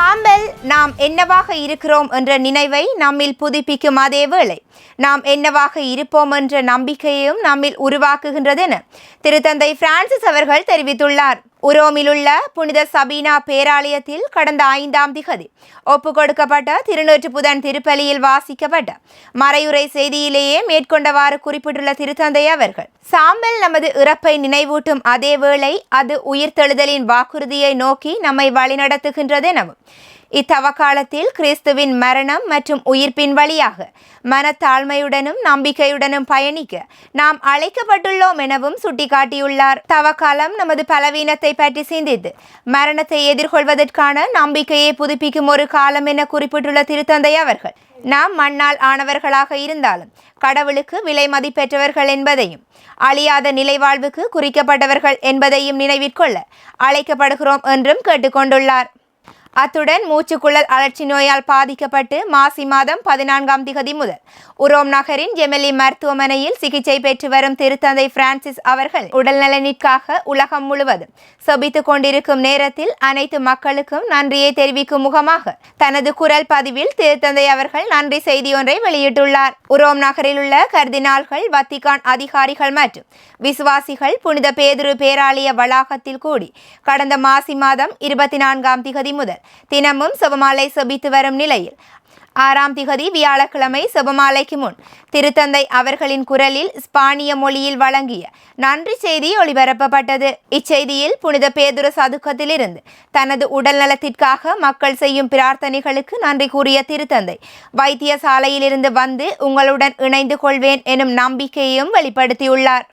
சாம்பல் நாம் என்னவாக இருக்கிறோம் என்ற நினைவை நம்மில் புதுப்பிக்கும் அதே வேளை. நாம் என்னவாக இருப்போம் என்ற நம்பிக்கையையும் நம்மில் உருவாக்குகின்றது என திருத்தந்தை பிரான்சிஸ் அவர்கள் தெரிவித்துள்ளார். உரோமிலுள்ள புனித சபீனா பேராலயத்தில் கடந்த ஐந்தாம் திகதி ஒப்பு கொடுக்கப்பட்ட திருநூற்று புதன் திருப்பலியில் வாசிக்கப்பட்ட மறையுறை செய்தியிலேயே மேற்கொண்டவாறு குறிப்பிட்டுள்ள திருத்தந்தை அவர்கள் சாம்பல் நமது இறப்பை நினைவூட்டும் அதே வேளை அது உயிர்த்தெழுதலின் வாக்குறுதியை நோக்கி நம்மை வழிநடத்துகின்றது எனவும் இத்தவக்காலத்தில் கிறிஸ்துவின் மரணம் மற்றும் உயிர்ப்பின் வழியாக மனத்தாழ்மையுடனும் நம்பிக்கையுடனும் பயணிக்க நாம் அழைக்கப்பட்டுள்ளோம் எனவும் சுட்டிக்காட்டியுள்ளார். தவக்காலம் நமது பலவீனத்தை பற்றி சிந்தித்து மரணத்தை எதிர்கொள்வதற்கான நம்பிக்கையை புதுப்பிக்கும் ஒரு காலம் என குறிப்பிட்டுள்ள திருத்தந்தை அவர்கள் நாம் மண்ணால் ஆனவர்களாக இருந்தாலும் கடவுளுக்கு விலை மதிப்பெற்றவர்கள் என்பதையும் அழியாத நிலைவாழ்வுக்கு குறிக்கப்பட்டவர்கள் என்பதையும் நினைவிற்கொள்ள அழைக்கப்படுகிறோம் என்றும் கேட்டுக்கொண்டுள்ளார். அத்துடன் மூச்சுக்குழல் அழற்சி நோயால் பாதிக்கப்பட்டு மாசி மாதம் பதினான்காம் திகதி முதல் உரோம் நகரின் ஜெமெலி மருத்துவமனையில் சிகிச்சை பெற்று வரும் திருத்தந்தை பிரான்சிஸ் அவர்கள் உடல்நலனிற்காக உலகம் முழுவதும் சொபித்துக் கொண்டிருக்கும் நேரத்தில் அனைத்து மக்களுக்கும் நன்றியை தெரிவிக்கும் முகமாக தனது குரல் பதிவில் திருத்தந்தை அவர்கள் நன்றி செய்தி ஒன்றை வெளியிட்டுள்ளார். உரோம் நகரில் உள்ள கர்தினால்கள் வத்திகான் அதிகாரிகள் மற்றும் விசுவாசிகள் புனித பேதுரு பேராலய வளாகத்தில் கூடி கடந்த மாசி மாதம் இருபத்தி நான்காம் திகதி முதல் தினமும் செபமாலை செபித்து வரும் நிலையில். ஆறாம் திகதி வியாழக்கிழமை செபமாலைக்கு முன் திருத்தந்தை அவர்களின் குரலில் ஸ்பானிய மொழியில் வழங்கிய நன்றி செய்தி ஒளிபரப்பப்பட்டது. இச்செய்தியில் புனித பேதுர சதுக்கத்திலிருந்து தனது உடல் நலத்திற்காக மக்கள் செய்யும் பிரார்த்தனைகளுக்கு நன்றி கூறிய திருத்தந்தை வைத்தியசாலையிலிருந்து வந்து உங்களுடன் இணைந்து கொள்வேன் எனும் நம்பிக்கையையும் வெளிப்படுத்தியுள்ளார்.